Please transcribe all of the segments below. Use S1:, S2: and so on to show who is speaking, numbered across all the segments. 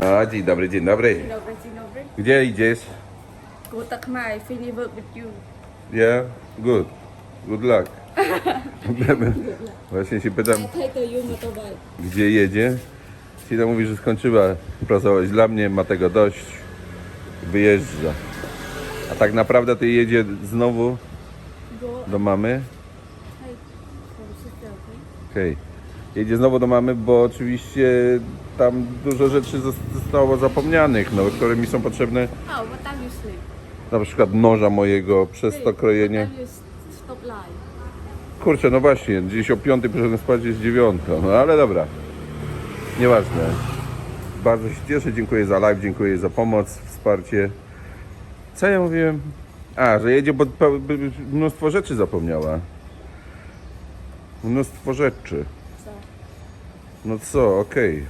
S1: A, dzień dobry, dzień dobry.
S2: Dzień dobry, dzień dobry.
S1: Gdzie idziesz?
S2: Tak my finish work with you.
S1: Yeah? Good. Good luck. Właśnie się pytam, gdzie jedzie. Sina mówi, że skończyła pracować dla mnie, ma tego dość. Wyjeżdża. A tak naprawdę to jedzie znowu do mamy.
S2: Sister, okay?
S1: Jedzie znowu do mamy, bo oczywiście tam dużo rzeczy zos- zostało zapomnianych, no, które mi są potrzebne.
S2: What time you sleep?
S1: Na przykład noża mojego przez to krojenie.
S2: stop line?
S1: Kurczę, no właśnie, gdzieś o piątej poszedłem spać, jest dziewiątka, no ale dobra. Nieważne. Bardzo się cieszę, dziękuję za live, dziękuję za pomoc, wsparcie. Co ja mówiłem? A, że jedzie, bo pe- mnóstwo rzeczy zapomniała. Mnóstwo rzeczy. No co, okej.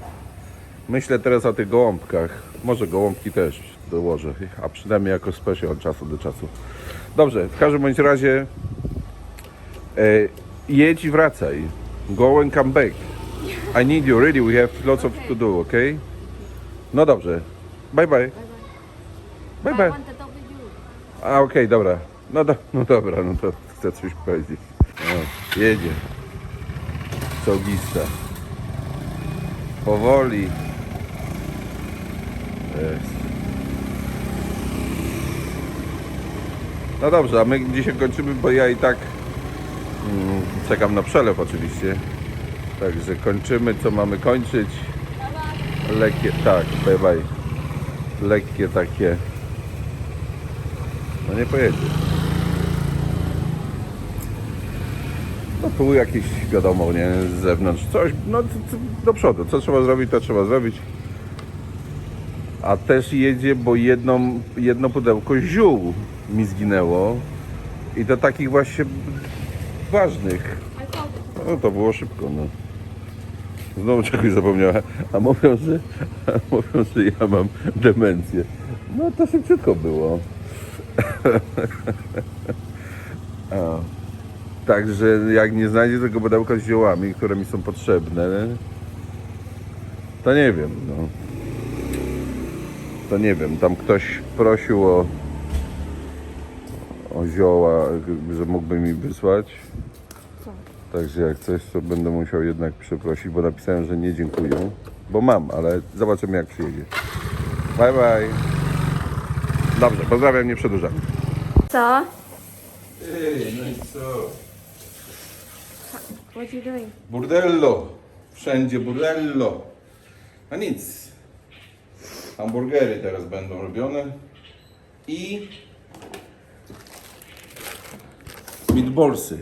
S1: Myślę teraz o tych gołąbkach. Może gołąbki też dołożę, a przynajmniej jako special od czasu do czasu. Dobrze, w każdym bądź razie e, jedź i wracaj. Go and come back. I need you, really, we have lots of to do, okay? No dobrze. Bye bye.
S2: bye bye.
S1: A okej, dobra. No, do, no dobra, no to chcę coś powiedzieć. No, jedzie. Czołgista. Powoli. No dobrze, a my dzisiaj kończymy, bo ja i tak mm, czekam na przelew oczywiście. Także kończymy, co mamy kończyć. Lekkie, tak, bye bye. Lekkie takie no nie pojedzie. Tu jakieś, wiadomo, nie, z zewnątrz, coś, no do przodu, co trzeba zrobić, to trzeba zrobić. A też jedzie, bo jedną, jedno pudełko ziół mi zginęło i do takich właśnie ważnych. No to było szybko, no. Znowu czegoś zapomniała. A mówią, że, a mówią, że ja mam demencję. No to szybciutko było. Także jak nie znajdzie tego pudełka z ziołami, które mi są potrzebne, to nie wiem, no. To nie wiem, tam ktoś prosił o, o zioła, że mógłby mi wysłać.
S2: Co?
S1: Także jak coś, to będę musiał jednak przeprosić, bo napisałem, że nie dziękuję. Bo mam, ale zobaczymy jak przyjedzie. Bye bye. Dobrze, pozdrawiam, nie przedłużam.
S2: So,
S1: Ej, no i co?
S2: What you doing?
S1: Burdello. Wszędzie burdello. A nic. Hamburgery teraz będą robione. I meatballsy.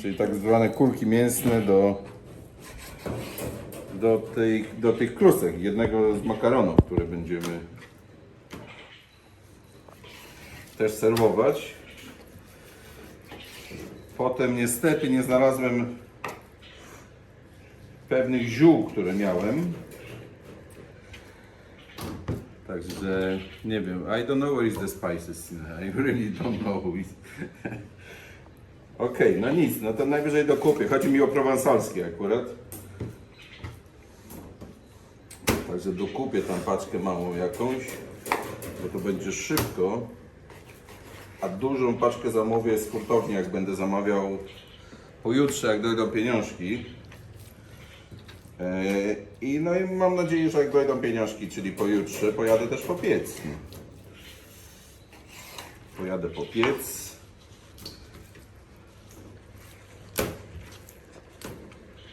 S1: Czyli tak zwane kulki mięsne do, do, tej, do tych klusek. Jednego z makaronów, które będziemy też serwować. Potem niestety nie znalazłem pewnych ziół, które miałem. Także nie wiem. I don't know where is the spices. I really don't know. Okej, no nic, no to najwyżej dokupię. Chodzi mi o prowansalskie akurat. Także dokupię tam paczkę małą jakąś, bo to będzie szybko. A dużą paczkę zamówię z hurtowni, jak będę zamawiał pojutrze, jak dojdą pieniążki. Eee, I no i mam nadzieję, że jak dojdą pieniążki, czyli pojutrze, pojadę też po piec. Pojadę po piec.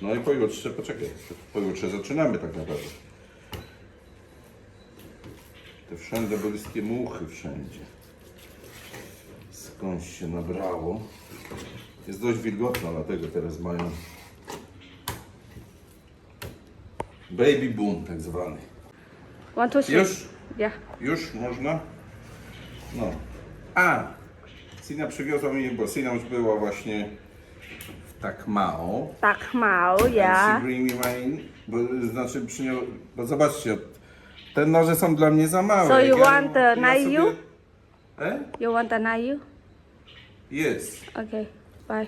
S1: No i pojutrze, poczekaj, pojutrze zaczynamy tak naprawdę. Te wszędzie bliskie muchy wszędzie. Skądś się nabrało. Jest dość wilgotno, dlatego teraz mają baby boom tak zwany.
S2: To sleep?
S1: Już?
S2: Yeah.
S1: Już można? No. A! Sina przywiozła mi, bo Sina już była właśnie w tak mało.
S2: Tak mało,
S1: And she
S2: yeah.
S1: bring me mine, bo znaczy przynią, bo zobaczcie, te noże są dla mnie za małe.
S2: So you
S1: Jak
S2: want the
S1: ja
S2: knife you?
S1: E?
S2: You want a knife?
S1: Jest.
S2: Okay, bye.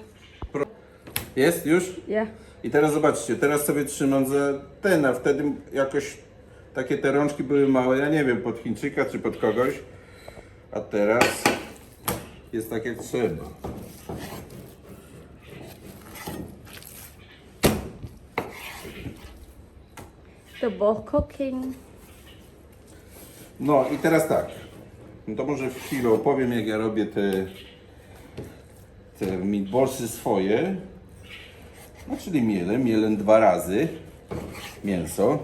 S1: Jest już?
S2: Yeah.
S1: I teraz zobaczcie, teraz sobie trzymam za ten, a wtedy jakoś takie te rączki były małe, ja nie wiem, pod Chińczyka czy pod kogoś. A teraz jest tak jak trzeba.
S2: The both cooking.
S1: No i teraz tak. No to może w chwilę opowiem, jak ja robię te, te meatballsy swoje. No czyli mielę, mielę dwa razy mięso.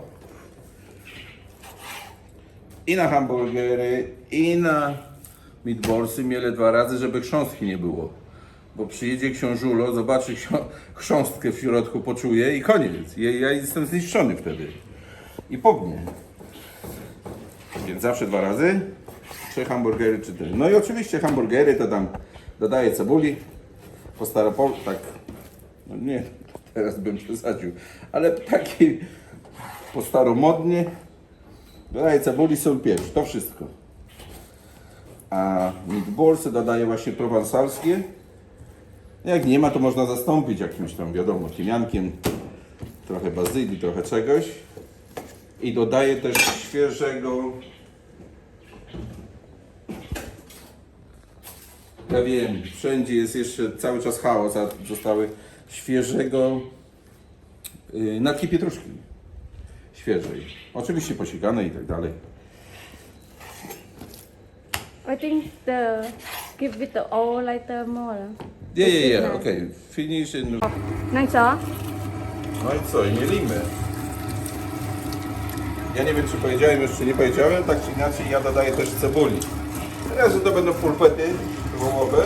S1: I na hamburgery, i na meatballsy mielę dwa razy, żeby chrząstki nie było. Bo przyjedzie książulo, zobaczy chrząstkę w środku, poczuje i koniec. Ja, jestem zniszczony wtedy. I pognie. Więc zawsze dwa razy. Trzy hamburgery czy tyle. No i oczywiście hamburgery to tam dodaję cebuli. Po staropol, tak. No nie, teraz bym przesadził. Ale taki po staromodnie. Dodaję cebuli, sól, pieprz. To wszystko. A meatballsy dodaję właśnie prowansalskie. Jak nie ma, to można zastąpić jakimś tam, wiadomo, tymiankiem. Trochę bazylii, trochę czegoś. I dodaję też świeżego. Ja wiem, wszędzie jest jeszcze cały czas chaos, a zostały świeżego yy, natki pietruszki. Świeżej. Oczywiście posikane i tak dalej.
S2: I think the give it the all later more.
S1: Nie, nie, nie, okej. Finish in...
S2: Nang chó.
S1: No i co, i mielimy. Ja nie wiem, czy powiedziałem już, czy nie powiedziałem, tak czy inaczej ja dodaję też cebuli. Teraz, to będą pulpety wołowe,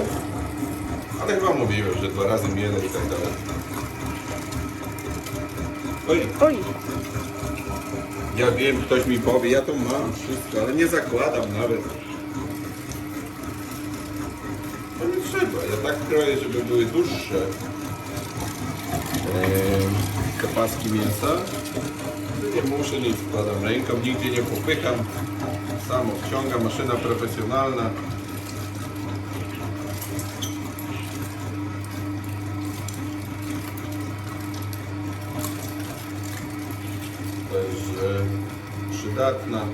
S1: ale chyba mówiłem, że dwa razy mielę i tak dalej. Oj,
S2: Oj.
S1: ja wiem, ktoś mi powie, ja to mam wszystko, ale nie zakładam nawet. No nie trzeba, ja tak kroję, żeby były dłuższe e, te paski mięsa. Nie muszę nic wkładam ręką, nigdzie nie popycham. Sam odciąga, maszyna profesjonalna. Przydatna.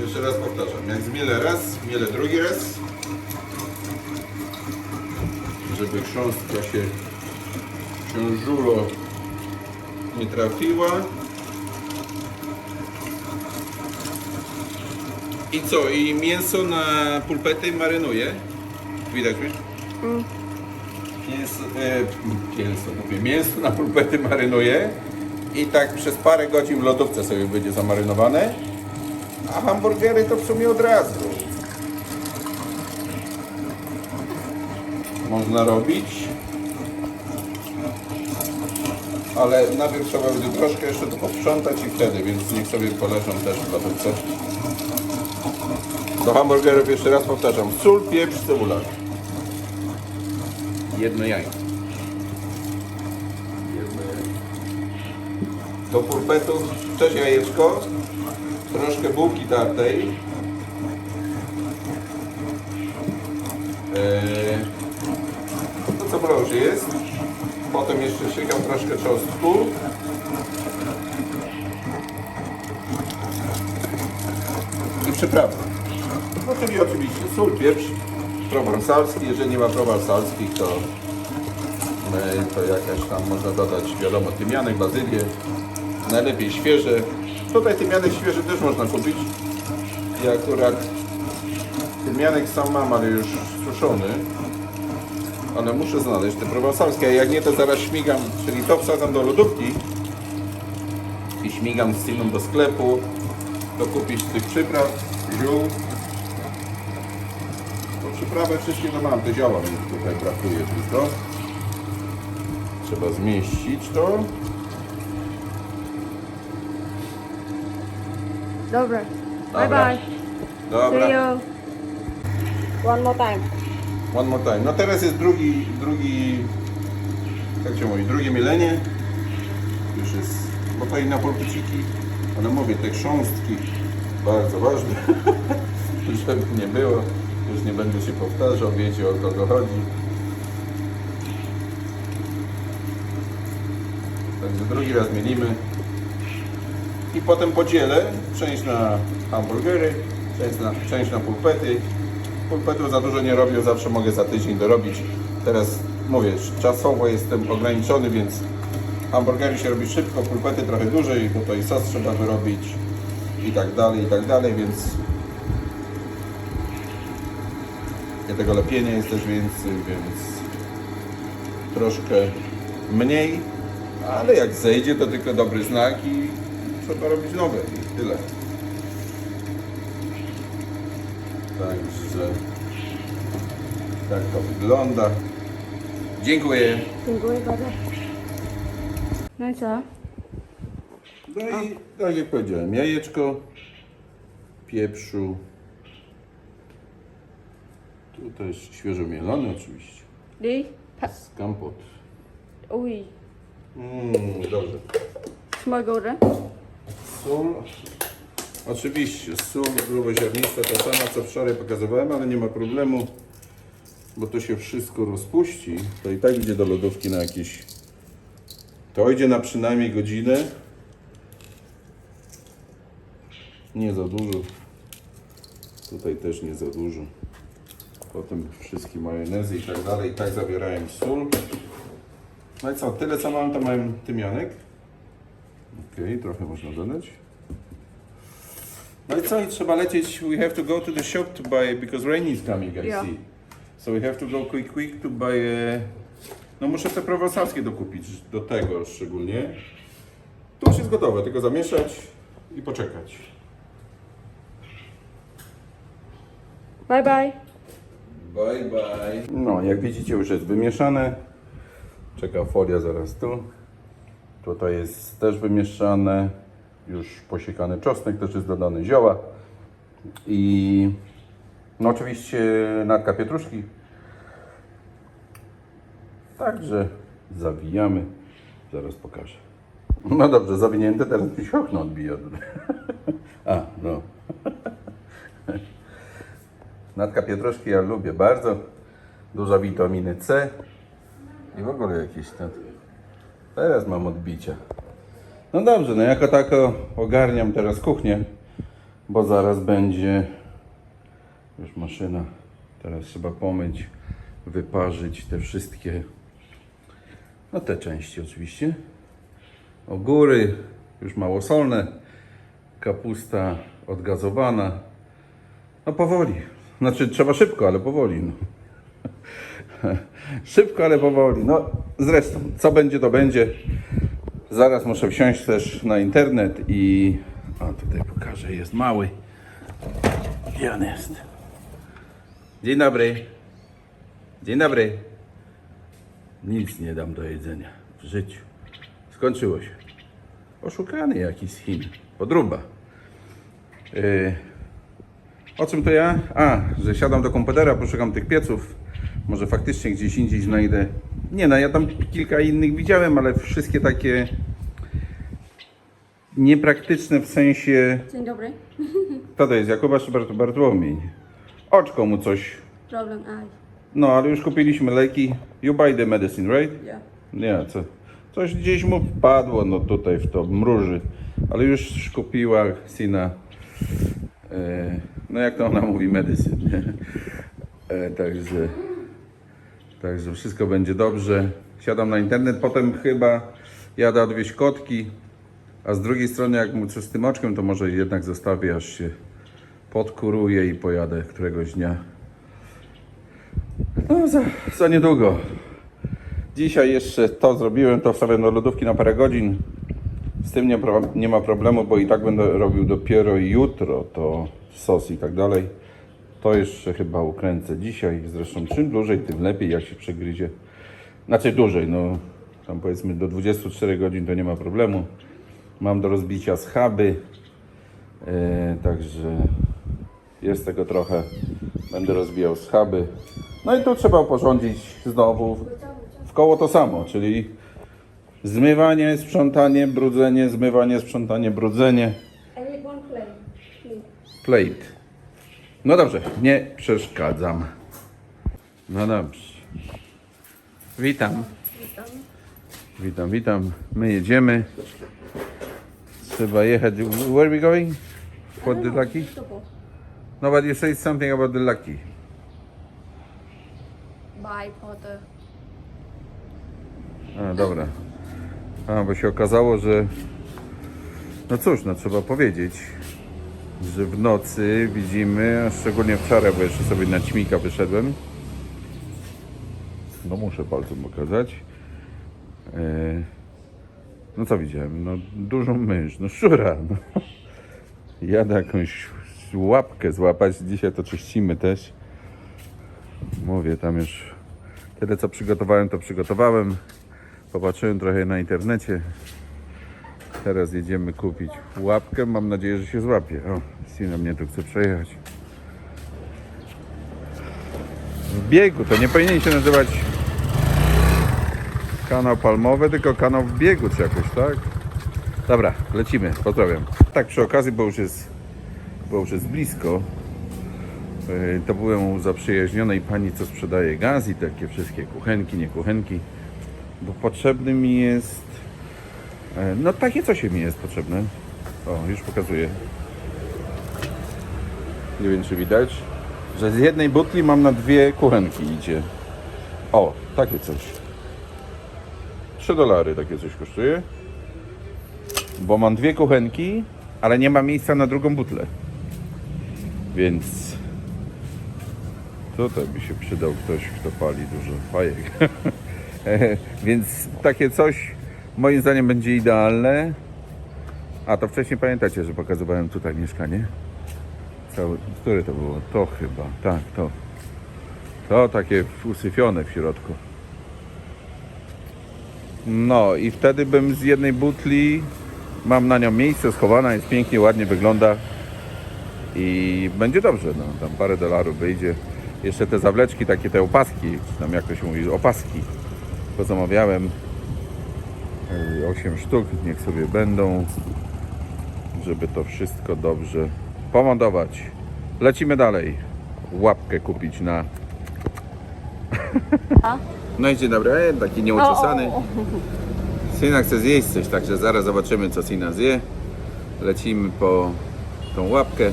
S1: Jeszcze raz powtarzam, jak zmielę raz, zmielę drugi raz, żeby chrząstka się książulo nie trafiła. I co? I mięso na pulpety marynuję. Widać mi? Mięso, e, mięso, mówię, mięso na pulpety marynuję i tak przez parę godzin w lodówce sobie będzie zamarynowane. A hamburgery to w sumie od razu. Można robić. Ale najpierw trzeba będzie troszkę jeszcze to posprzątać i wtedy, więc niech sobie poleżą też w lodówce. Do hamburgerów jeszcze raz powtarzam. Sól, pieprz, cebula. Jedno jajko. Do pulpetów też jajeczko. Troszkę bułki tartej. Eee, to cebula już jest. Potem jeszcze siekam troszkę czosnku. I przyprawy. No czyli oczywiście sól, pieprz, prowansalski. Jeżeli nie ma prowansalskich, to, to jakaś tam można dodać, wiadomo, tymianek, bazylię. Najlepiej świeże. Tutaj tymianek świeży też można kupić. Ja akurat tymianek sam mam, ale już suszony. Ale muszę znaleźć te prowansalskie, a jak nie, to zaraz śmigam, czyli to wsadzam do lodówki i śmigam z Siną do sklepu, dokupić tych przypraw, ziół. To przyprawy wszystkie to mam, te zioła mi tutaj brakuje tylko. Trzeba zmieścić to.
S2: Dobra. Bye
S1: Dobra.
S2: bye. See
S1: Dobra,
S2: you. One more time.
S1: one more time. No teraz jest drugi, drugi, jak się mówi, drugie mielenie. Już jest, bo to i na pulpiciki, ale mówię, te chrząstki bardzo ważne, żeby nie było. Już nie będę się powtarzał, wiecie o kogo chodzi. Także drugi raz mielimy. I potem podzielę część na hamburgery, część na, część na pulpety. Pulpetów za dużo nie robię, zawsze mogę za tydzień dorobić. Teraz mówię, czasowo jestem ograniczony, więc hamburgery się robi szybko, pulpety trochę dłużej, bo to i sos trzeba wyrobić i tak dalej, i tak dalej, więc tego lepienia jest też więcej, więc troszkę mniej, ale jak zejdzie to tylko dobry znak i trzeba robić nowe i tyle. Także tak to wygląda. Dziękuję.
S2: Dziękuję bardzo. No i co?
S1: No i tak jak powiedziałem, jajeczko, pieprzu. Tu też świeżo mielone oczywiście.
S2: Đi. Thật.
S1: Kampot.
S2: Ui.
S1: Mmm, dobrze.
S2: Đấy.
S1: Sól. Oczywiście, sól gruboziarnista, ta sama co wczoraj pokazywałem, ale nie ma problemu, bo to się wszystko rozpuści. To i tak idzie do lodówki na jakieś... To idzie na przynajmniej godzinę. Nie za dużo. Tutaj też nie za dużo. Potem wszystkie majonezy i tak dalej, i tak zawierają sól. No i co, tyle co mam, to mam tymianek. Okej, trochę można dodać. No i co, i trzeba lecieć, we have to go to the shop to buy, because rain is coming, I
S2: Yeah.
S1: see. So we have to go quick, quick to buy, e... no muszę te prowosowskie dokupić, do tego szczególnie. Tu już jest gotowe, tylko zamieszać i poczekać.
S2: Bye bye.
S1: Bye bye. No, jak widzicie już jest wymieszane. Czeka folia zaraz tu. Tutaj jest też wymieszane. Już posiekany czosnek, też jest dodany zioła. I no oczywiście natka pietruszki. Także zawijamy. Zaraz pokażę. No dobrze, zawinięte, teraz mi się okno odbija. A, no. Natka pietruszki ja lubię bardzo. Dużo witaminy C. I w ogóle jakieś ten... Teraz mam odbicia. No dobrze, no jako tako ogarniam teraz kuchnię, bo zaraz będzie już maszyna. Teraz trzeba pomyć, wyparzyć te wszystkie, no te części oczywiście. Ogóry już małosolne, kapusta odgazowana. No powoli. Znaczy trzeba szybko, ale powoli. No. szybko, ale powoli. No zresztą, co będzie, to będzie. Zaraz muszę wsiąść też na internet i... O, tutaj pokażę, jest mały. Gdzie on jest? Dzień dobry. Dzień dobry. Nic nie dam do jedzenia w życiu. Skończyło się. Oszukany jakiś Chin. Podruba. Yy, o czym to ja? A, że siadam do komputera, poszukam tych pieców. Może faktycznie gdzieś indziej znajdę. Nie no, ja tam kilka innych widziałem, ale wszystkie takie niepraktyczne w sensie.
S2: Dzień dobry.
S1: Kto to jest? Jakuba czy Bart- Bartłomiej? Oczko mu coś.
S2: Problem ai?
S1: No, ale już kupiliśmy leki. You buy the medicine, right?
S2: Ja.
S1: Nie, co? Coś gdzieś mu wpadło, no tutaj w to mruży. Ale już kupiła Sina. E, no jak to ona mówi, nie? E, także, także wszystko będzie dobrze. Siadam na internet, potem chyba jadę odwieźć kotki. A z drugiej strony, jak mu coś z tym oczkiem, to może jednak zostawię, aż się podkuruję i pojadę któregoś dnia. No, za, za niedługo. Dzisiaj jeszcze to zrobiłem, to wstawiam do lodówki na parę godzin. Z tym nie, nie ma problemu, bo i tak będę robił dopiero jutro to sos i tak dalej. To jeszcze chyba ukręcę dzisiaj. Zresztą czym dłużej, tym lepiej, jak się przegryzie. Znaczy dłużej, no tam powiedzmy do 24 godzin to nie ma problemu. Mam do rozbicia schaby, e, także jest tego trochę. Będę rozbijał schaby. No i tu trzeba uporządzić znowu w koło to samo, czyli zmywanie, sprzątanie, brudzenie, zmywanie, sprzątanie, brudzenie,
S2: plate.
S1: No dobrze, nie przeszkadzam. No dobrze. Witam.
S2: Witam.
S1: Witam, witam. My jedziemy. Trzeba jechać. Where are we going? For the lucky? No, but you say something about the lucky.
S2: Bye Porter.
S1: A, dobra. A, bo się okazało, że... No cóż, no trzeba powiedzieć, że w nocy widzimy, a szczególnie wczoraj, bo jeszcze sobie na ćmika wyszedłem. No muszę palcem pokazać. E, no co widziałem? No dużą mysz, no szczura. No. Jadę jakąś łapkę złapać. Dzisiaj to czyścimy też. Mówię, tam już tyle co przygotowałem, to przygotowałem. Popatrzyłem trochę na internecie. Teraz jedziemy kupić łapkę. Mam nadzieję, że się złapie. O, Sina mnie tu chce przejechać. W biegu. To nie powinien się nazywać kanał palmowy, tylko kanał w biegu czy jakoś, tak? Dobra, lecimy. Pozdrawiam. Tak przy okazji, bo już jest, bo już jest blisko. Yy, To byłem u zaprzyjaźnionej pani, co sprzedaje gaz i takie wszystkie kuchenki, nie kuchenki. Bo potrzebny mi jest. e, No takie coś mi jest potrzebne. O, już pokazuję. Nie wiem czy widać, że z jednej butli mam na dwie kuchenki idzie. O, takie coś. 3 dolary takie coś kosztuje. Bo mam dwie kuchenki, ale nie ma miejsca na drugą butlę. Więc Tutaj by się przydał ktoś, kto pali dużo fajek. Więc takie coś moim zdaniem będzie idealne. A to wcześniej pamiętacie, że pokazywałem tutaj mieszkanie? Całe, które to było? To chyba, tak, to. To takie usyfione w środku. No i wtedy bym z jednej butli, mam na nią miejsce schowana, jest pięknie, ładnie wygląda i będzie dobrze, no tam parę dolarów wyjdzie. Jeszcze te zawleczki, takie te opaski, tam jak to się mówi, opaski, to zamawiałem. 8 sztuk, niech sobie będą, żeby to wszystko dobrze pomontować. Lecimy dalej. Łapkę kupić na... No i dzień dobry, taki nieuczesany. Sina chce zjeść coś, także zaraz zobaczymy co Sina zje. Lecimy po tą łapkę.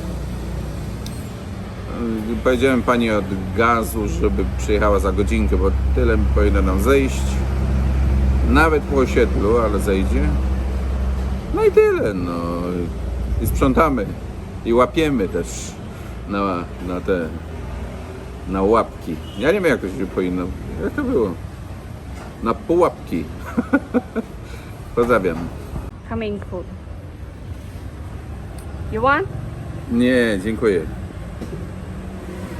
S1: Powiedziałem pani od gazu, żeby przyjechała za godzinkę, bo tyle powinno nam zejść. Nawet po osiedlu, ale zejdzie. No i tyle, no. I sprzątamy. I łapiemy też na, na te na łapki. Ja nie wiem jak to się powinno. Jak to było? Na pułapki. Pozdrawiam.
S2: Coming food. You want?
S1: Nie, dziękuję.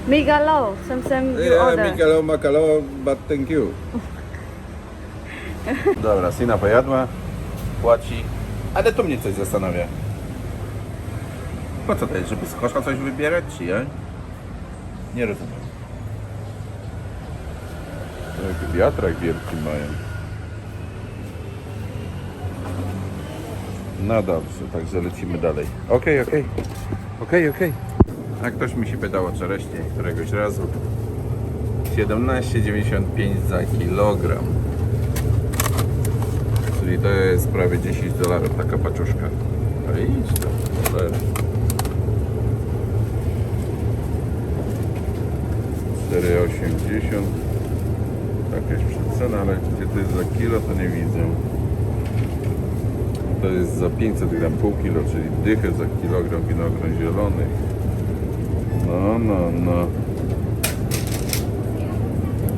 S2: Migalo. Some some you
S1: Yeah,
S2: order.
S1: Mikalo, makalo, but thank you. Dobra, Sina pojadła, płaci, ale tu mnie coś zastanawia. Po co to jest, żeby z kosza coś wybierać, czy ja? Nie rozumiem. To Jaki wiatrak wielki mają. No dobrze, także lecimy dalej. Okej, okej. Okej, okej. A ktoś mi się pytał o czereśnie któregoś razu. 17,95 za kilogram. Czyli to jest prawie 10 dolarów taka paczuszka. Ale idź tam, cholera. 4,80 Jakaś przecena, ale gdzie to jest za kilo to nie widzę. To jest za 500 gram pół kilo, czyli dychę za kilogram winogron zielonych. No, no.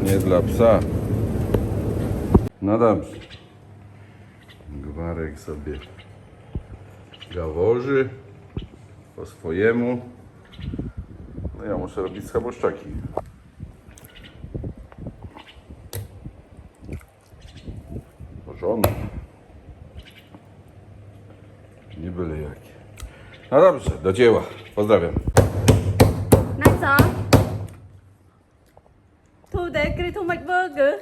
S1: Nie dla psa. No dobrze. Gwarek sobie gaworzy po swojemu. No ja muszę robić schaboszczaki. Porządek. Nie byle jakie. No dobrze, do dzieła. Pozdrawiam.
S2: Hả? Thu để cái thu mạch burger.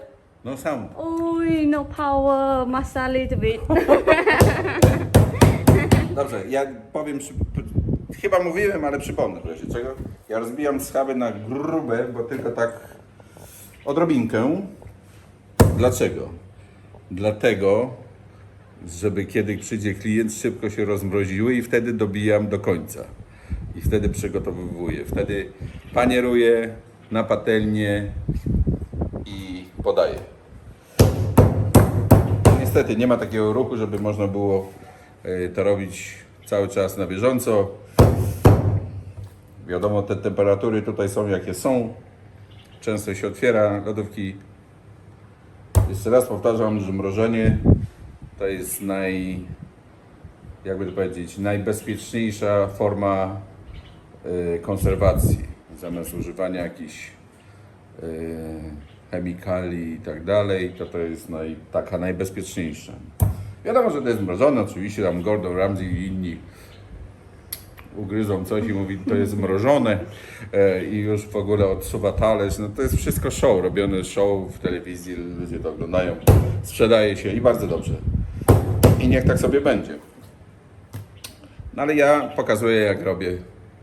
S1: No sam.
S2: Ui, no power. Massage little bit.
S1: Dobrze, ja powiem, przy, chyba mówiłem, ale przypomnę w razie czego. Ja rozbijam schaby na grube, bo tylko tak odrobinkę. Dlaczego? dlatego, żeby kiedy przyjdzie klient, szybko się rozmroziły i wtedy dobijam do końca. I wtedy przygotowuję. Wtedy panieruję na patelnię i podaję. Niestety nie ma takiego ruchu, żeby można było e, to robić cały czas na bieżąco. Wiadomo, te temperatury tutaj są jakie są. Często się otwiera lodówki. Jeszcze raz powtarzam, że mrożenie to jest naj, jakby to powiedzieć, najbezpieczniejsza forma konserwacji. Zamiast używania jakichś e, chemikali i tak dalej, to to jest naj, taka najbezpieczniejsza. Wiadomo, że to jest mrożone, oczywiście tam Gordon Ramsay i inni ugryzą coś i mówi, to jest mrożone e, i już w ogóle odsuwa talerz. No to jest wszystko show, robione show w telewizji, ludzie to oglądają, sprzedaje się i bardzo dobrze. I niech tak sobie będzie. No ale ja pokazuję jak robię,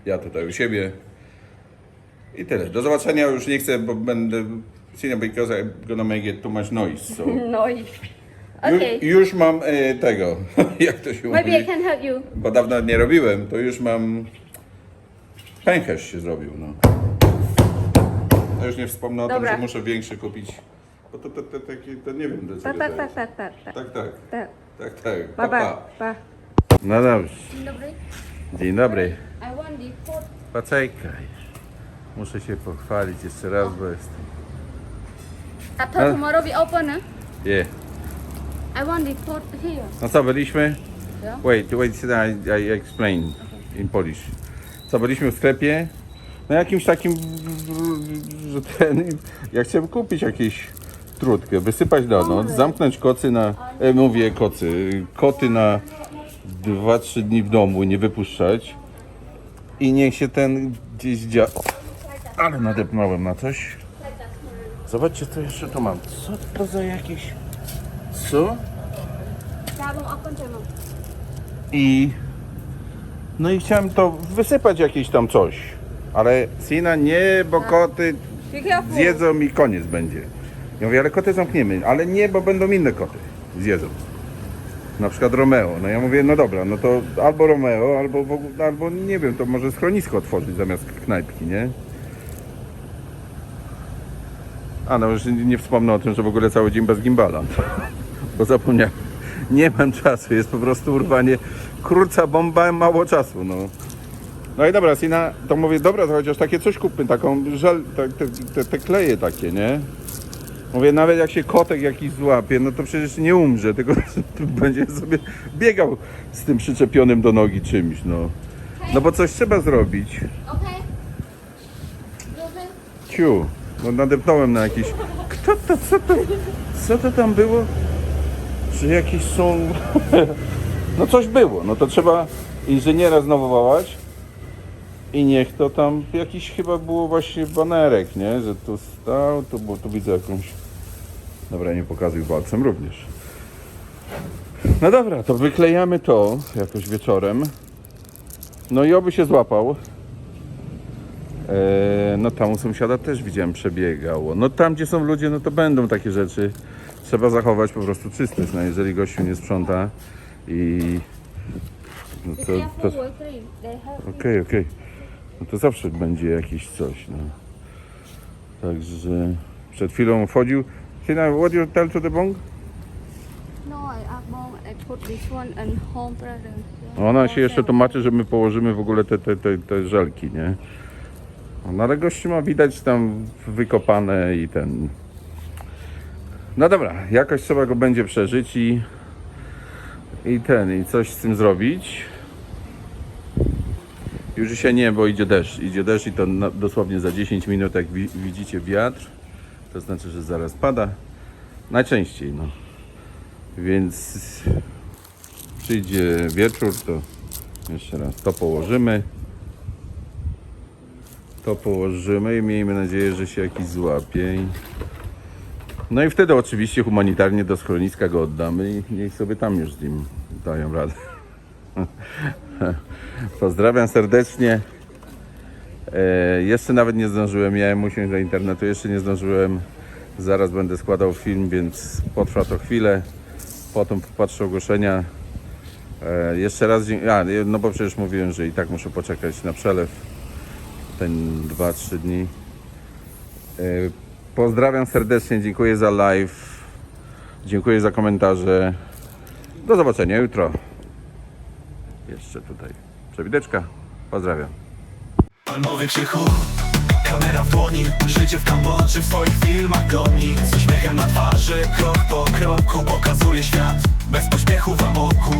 S1: ja tutaj u siebie i tyle. Do zobaczenia już nie chcę, bo będę, know, because I'm gonna make it too much noise, so.
S2: Noise. Okay.
S1: już mam e, tego, jak to się
S2: Maybe I
S1: mówi,
S2: can help you.
S1: bo dawno nie robiłem, to już mam, pęcherz się zrobił, no. To już nie wspomnę o tym, że muszę większy kupić, bo to, to, to, takie, to nie wiem do czego
S2: Tak, tak,
S1: to
S2: tak, tak, tak, tak.
S1: Tak.
S2: Pa,
S1: Pa,
S2: pa,
S1: pa.
S2: pa.
S1: No dobrze.
S2: Dzień dobry.
S1: Dzień dobry.
S2: Food.
S1: Poczekaj. Muszę się pochwalić jeszcze raz, bo jestem.
S2: I thought tomorrow we open, huh?
S1: Yeah.
S2: I want food here.
S1: No co, byliśmy?
S2: Yeah.
S1: Wait, wait, I, I explain in Polish. Co, byliśmy w sklepie? No jakimś takim, że ten, ja chciałem kupić jakieś trutkę, wysypać do noc, zamknąć kocy na, e, mówię kocy, koty na 2-3 dni w domu, nie wypuszczać i niech się ten gdzieś dzia... Ale nadepnąłem na coś. Zobaczcie, co jeszcze tu mam. Co to za jakieś... Co? I no i chciałem to wysypać jakieś tam coś. Ale Sina nie, bo koty
S2: Be careful.
S1: zjedzą i koniec będzie. Ja mówię, ale koty zamkniemy, ale nie, bo będą inne koty. Zjedzą. Na przykład Romeo. No ja mówię, no dobra, no to albo Romeo, albo, albo nie wiem, to może schronisko otworzyć zamiast knajpki, nie? A no już nie wspomnę o tym, że w ogóle cały dzień bez gimbala. Bo zapomniałem. Nie mam czasu, jest po prostu urwanie. Krótka bomba, mało czasu, no. No i dobra, Sina, to mówię, dobra, to chociaż takie coś kupmy, taką żel, te, te, te kleje takie, nie? Mówię, nawet jak się kotek jakiś złapie, no to przecież nie umrze, tylko będzie sobie biegał z tym przyczepionym do nogi czymś, no. No bo coś trzeba zrobić.
S2: Okay.
S1: Ciu, bo nadepnąłem na jakiś... Kto to, co to, co to tam było? Czy jakieś są... No coś było, no to trzeba inżyniera znowu wołać i niech to tam jakiś chyba było właśnie banerek, nie? Że tu stał, tu, było, tu widzę jakąś... Dobra, nie pokazuj palcem również. No dobra, to wyklejamy to jakoś wieczorem. No i oby się złapał. E, no tam u sąsiada też widziałem przebiegało. No tam gdzie są ludzie, no to będą takie rzeczy. Trzeba zachować po prostu czystość, no jeżeli gościu nie sprząta i... No to, to.
S2: They have.
S1: Okej, okej. No to zawsze będzie jakieś coś, no. Także przed chwilą wchodził. Sina, what you tell to the bong?
S2: No, I mom. I put this one and home present.
S1: Ona się jeszcze tłumaczy, że my położymy w ogóle te, te, te, te żelki, nie? No ale gości ma widać tam wykopane i ten... No dobra, jakoś trzeba go będzie przeżyć i... I ten, i coś z tym zrobić. Już dzisiaj nie, bo idzie deszcz. Idzie deszcz i to na, dosłownie za 10 minut, jak wi, widzicie wiatr. To znaczy, że zaraz pada. Najczęściej, no. Więc przyjdzie wieczór, to jeszcze raz to położymy. To położymy i miejmy nadzieję, że się jakiś złapie. No i wtedy oczywiście humanitarnie do schroniska go oddamy i niech sobie tam już z nim dają radę. Pozdrawiam serdecznie. E, jeszcze nawet nie zdążyłem, miałem usiąść do internetu, jeszcze nie zdążyłem. Zaraz będę składał film, więc potrwa to chwilę. potem popatrzę ogłoszenia. E, jeszcze raz, a, no bo przecież mówiłem, że i tak muszę poczekać na przelew. Ten 2-3 dni. E, pozdrawiam serdecznie, dziękuję za live. Dziękuję za komentarze. Do zobaczenia jutro. Jeszcze tutaj. Przewideczka. Pozdrawiam.
S3: Palmowy krzychu Kamera w dłoni Życie w Kambodży w swoich filmach goni. Z uśmiechem na twarzy Krok po kroku pokazuje świat. Bez pośpiechu w amoku